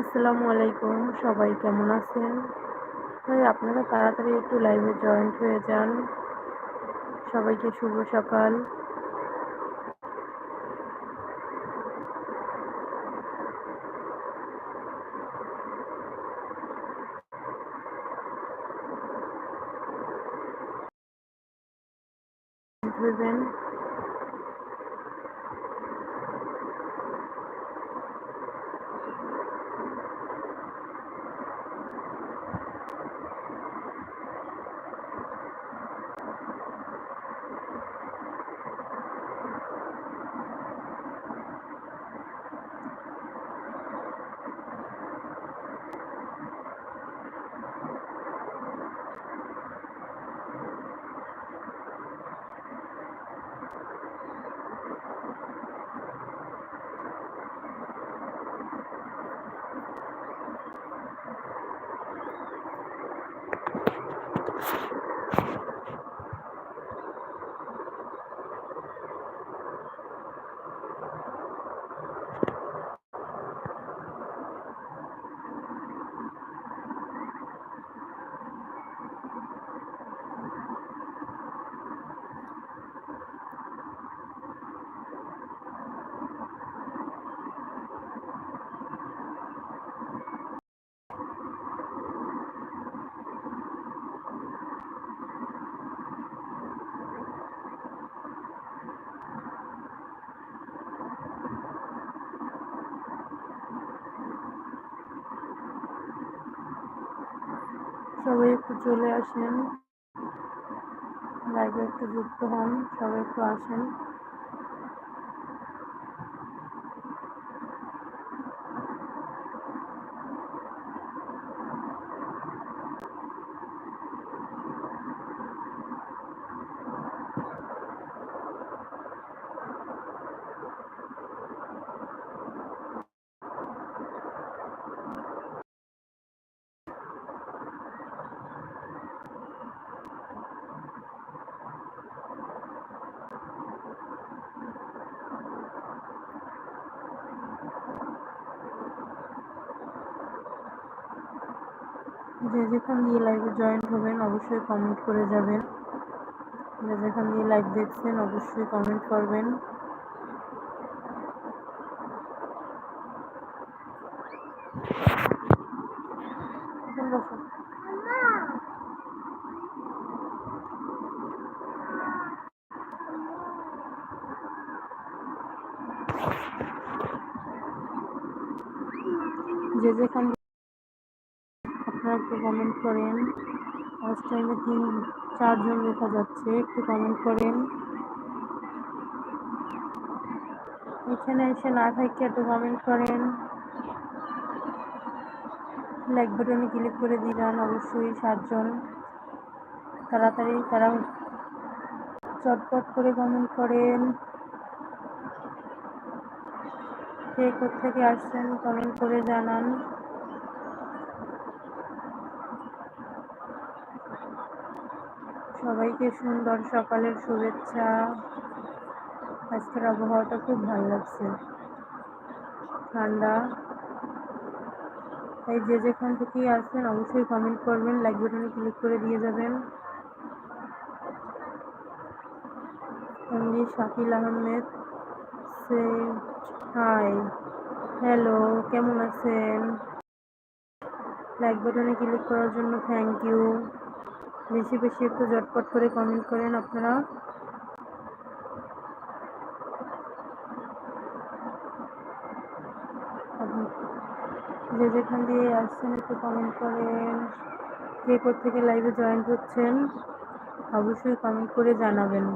আসসালামু আলাইকুম। সবাই কেমন আছেন? ভাই, আপনারা তাড়াতাড়ি একটু লাইভে জয়েন্ট হয়ে যান। সবাইকে শুভ সকাল। হইবেন সবাই একটু চলে আসেন। লাইভে একটু যুক্ত হন সবাই একটু আসেন। যে যেখান দিয়ে লাইভে জয়েন হবেন, অবশ্যই কমেন্ট করে যাবেন। যে যেখান দিয়ে লাইভ দেখছেন, অবশ্যই কমেন্ট করবেন যে যেখান আপনারা একটু কমেন্ট করেন। টাইমে তিন, চারজন দেখা যাচ্ছে, একটু কমেন্ট করেন। এখানে এসে না থাকে একটু কমেন্ট করেন। লাইক বাটনে ক্লিক করে দিবেন অবশ্যই সাতজন। তাড়াতাড়ি তারা চটপট করে কমেন্ট করেন। কে থেকে আসছেন কমেন্ট করে জানান। সবাইকে সুন্দর সকালের শুভেচ্ছা। আজকের আবহাওয়াটা খুব ভালো লাগছে। ঠান্ডা। তাই যে যেখান থেকেই আসবেন, অবশ্যই কমেন্ট করবেন লাইক বাটনে ক্লিক করে দিয়ে যাবেন। এমনি শাকিল আহমেদ, সে হাই হ্যালো কেমন আছেন? লাইক বাটনে ক্লিক করার জন্য থ্যাংক ইউ বেশি বেশি একটু জটপট করে কমেন্ট করেন আপনারা। যে যেখান দিয়ে আসছেন একটু কমেন্ট করেন। কে থেকে লাইভে জয়েন করছেন অবশ্যই কমেন্ট করে জানাবেন।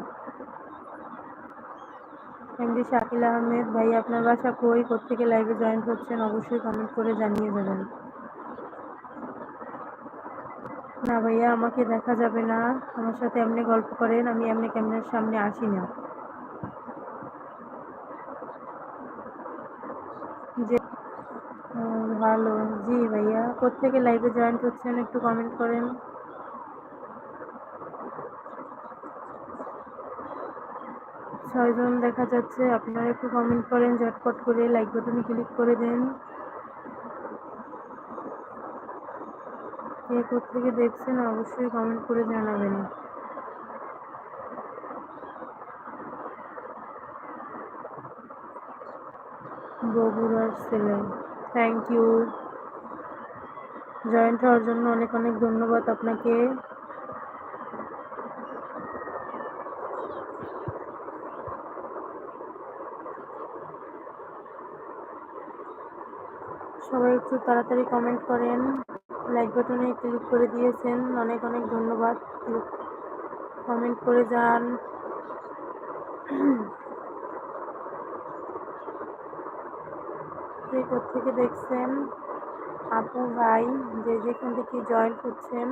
এমডি শাকিল আহমেদ, ভাই, আপনার বাসা কই থেকে লাইভে জয়েন করছেন অবশ্যই কমেন্ট করে জানিয়ে দেবেন। না ভাইয়া, আমাকে দেখা যাবে না। আমার সাথে এমনি গল্প করেন, আমি এমনি ক্যামেরার সামনে আসি না। যে ভালো। জি ভাইয়া কোথেকে লাইভে জয়েন করছেন একটু কমেন্ট করেন। ছয়জন দেখা যাচ্ছে, আপনারা একটু কমেন্ট করেন, ঝটপট করে লাইক বাটনে ক্লিক করে দেন। কে থেকে দেখছেন, অবশ্যই কমেন্ট করে জানাবেন। বগুড়ার ছেলে থ্যাংক ইউ জয়েন্ট হওয়ার জন্য অনেক অনেক ধন্যবাদ আপনাকে। সবাই একটু তাড়াতাড়ি কমেন্ট করেন। লাইক বাটনে ক্লিক করে দিয়েছেন। অনেক অনেক ধন্যবাদ। কমেন্ট করে যান। থেকে দেখছেন? আপু ভাই, যে যেখান থেকে জয়েন করছেন।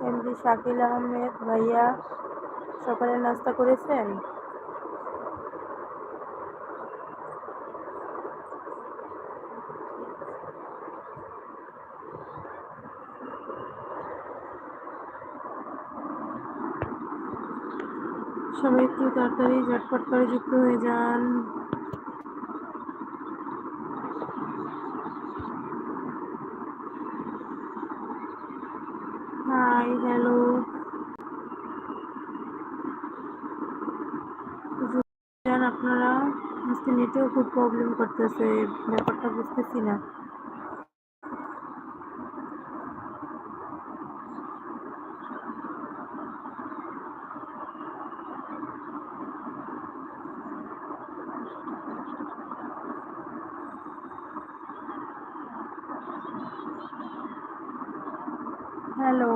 এমডি শাকিল আহমেদ ভাইয়া। সকালে নাস্তা করেছেন? সবাই একটু তাড়াতাড়ি ঝটপট করে যুক্ত হয়ে যান। হাই হ্যালো যান আপনারা আজকে নেটেও খুব প্রবলেম করতেছে ব্যাপারটা বুঝতেছি না। হ্যালো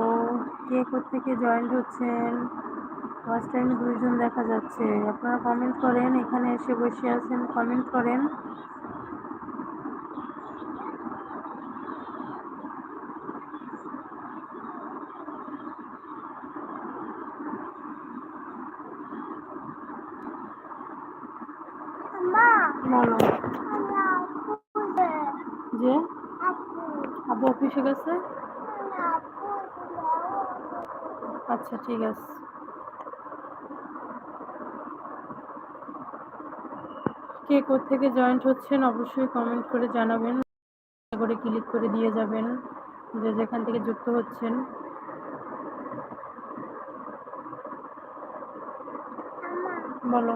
কে থেকে জয়েন্ট হচ্ছেন? ফার্স্ট টাইম দুইজন দেখা যাচ্ছে। আপনারা কমেন্ট করেন এখানে এসে বসে আছেন কমেন্ট করেন। বলো। যে। আবু অফিসে গেছে? আচ্ছা ঠিক আছে। কে থেকে জয়েন্ট হচ্ছেন, অবশ্যই কমেন্ট করে জানাবেন। করে ক্লিক করে দিয়ে যাবেন যে যেখান থেকে যুক্ত হচ্ছেন। বলো।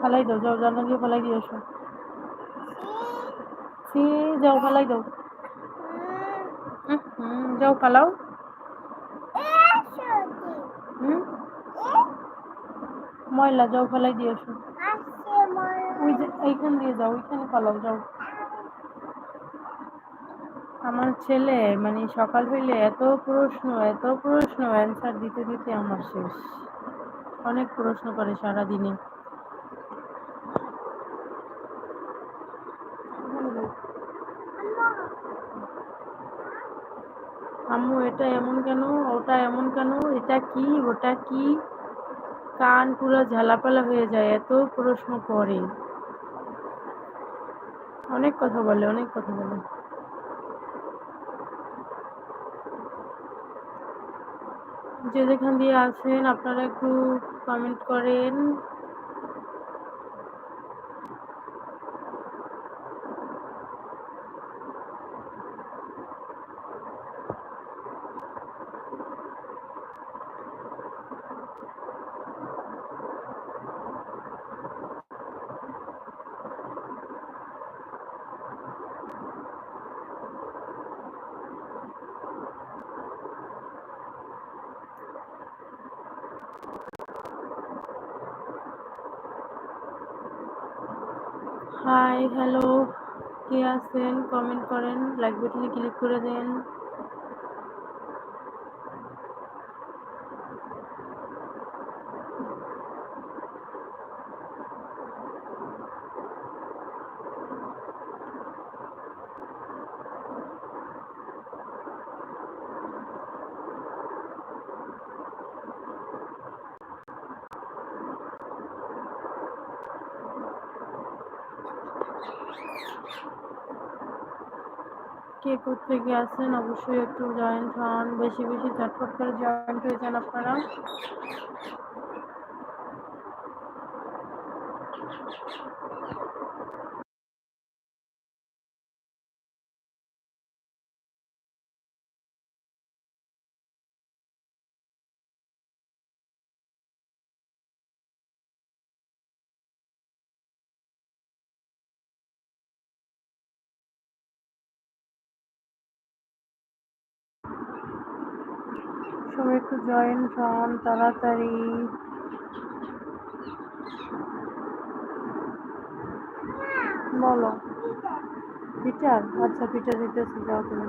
ফালাই দাও, যাও জানা দিয়ে ফালাই দিয়ে আসো। সি, যাও, ফালাই দাও। হুম, যাও, ফালাও। হুম, ময়লা, যাও, ফালাই দিয়ে আসো। এইখান দিয়ে যাও ওইখানে ফালাও যাও। আমার ছেলে মানে সকাল হইলে এত প্রশ্ন এত প্রশ্ন অ্যান্সার দিতে দিতে আমার শেষ। অনেক প্রশ্ন করে সারাদিনে। আম্মু, এটা এমন কেন? ওটা এমন কেন? এটা কি? ওটা কি? কান পুরো ঝালাপালা হয়ে যায়, এত প্রশ্ন করে। অনেক কথা বলে অনেক কথা বলে। যে যেখান দিয়ে আছেন আপনারা একটু কমেন্ট করেন। হাই হ্যালো কে আছেন? কমেন্ট করেন. লাইক বাটনে ক্লিক করে দেন। কে কোথেকে আছেন? অবশ্যই একটু জয়েন্ট হন। বেশি বেশি চটপট করে জয়েন্ট হয়ে যান আপনারা। সবাই একটু জয়েন হন তাড়াতাড়ি। বলো। পিটার? আচ্ছা পিটার দিতেছি যাও তুমি।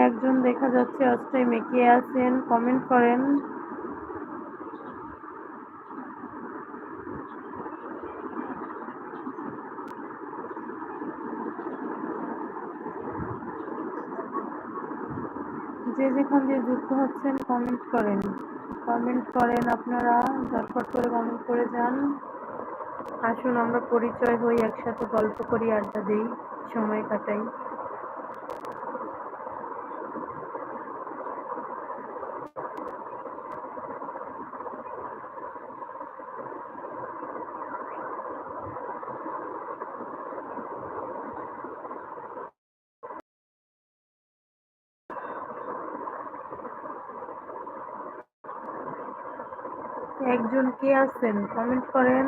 একজন দেখা যাচ্ছে অস্টাইমে কে আছেন কমেন্ট করেন। যে যেখান দিয়ে যুক্ত হচ্ছেন কমেন্ট করেন। কমেন্ট করেন আপনারা, ঝটপট করে কমেন্ট করে যান। আসুন, আমরা পরিচয় হই, একসাথে গল্প করি, আড্ডা দিই, সময় কাটাই একজন কে আছেন? কমেন্ট করেন।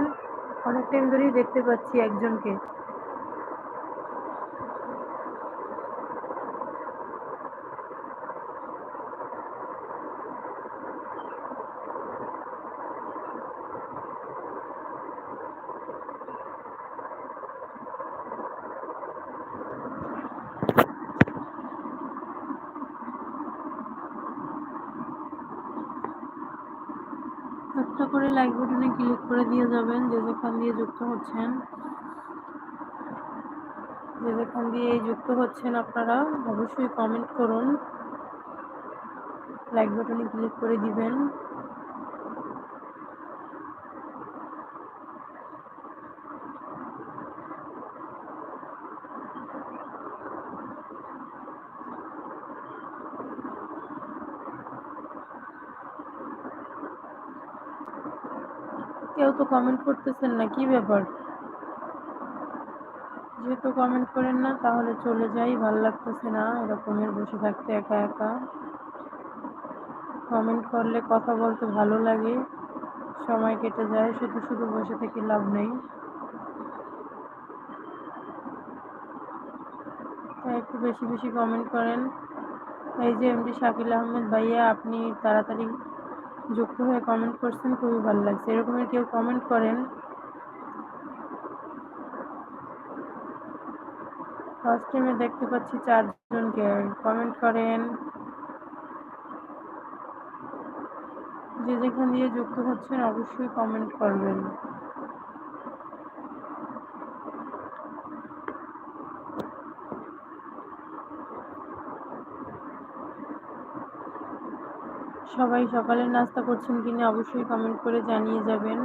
অনেকদিন ধরেই দেখতে পাচ্ছি একজনকে একটা করে লাইক বাটনে ক্লিক করে দিয়ে যাবেন, যে যেখান দিয়ে যুক্ত হচ্ছেন। যে যেখান দিয়ে যুক্ত হচ্ছেন আপনারা, অবশ্যই কমেন্ট করুন। লাইক বাটনে ক্লিক করে দিবেন। কেউ তো কমেন্ট করতেছেন না, কি ব্যাপার? যেহেতু কমেন্ট করেন না, তাহলে চলে যাই, ভালো লাগতেছে না এরকমের বসে থাকতে একা একা। কমেন্ট করলে কথা বলতে ভালো লাগে, সময় কেটে যায়, শুধু শুধু বসে থেকে লাভ নেই। তাই একটু বেশি বেশি কমেন্ট করেন। এই যে এমডি শাকিল আহমেদ ভাইয়া, আপনি তাড়াতাড়ি যুক্ত হয়ে কমেন্ট করছেন, খুবই ভালো লাগছে। এরকমের কেউ কমেন্ট করেন ফার্স্ট টাইমে দেখতে পাচ্ছি চারজনকে। কমেন্ট করেন, যে যেখান দিয়ে যুক্ত হচ্ছেন, অবশ্যই কমেন্ট করবেন। সবাই সকালের নাস্তা করছেন কিনা অবশ্যই কমেন্ট করে জানিয়ে যাবেন।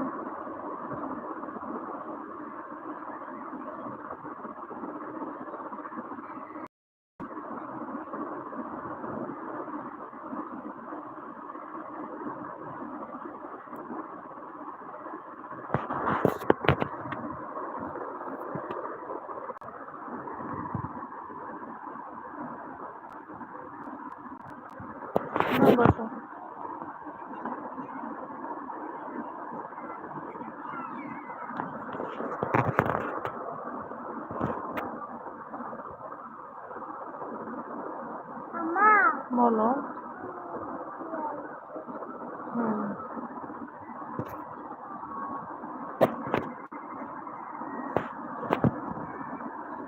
বসো।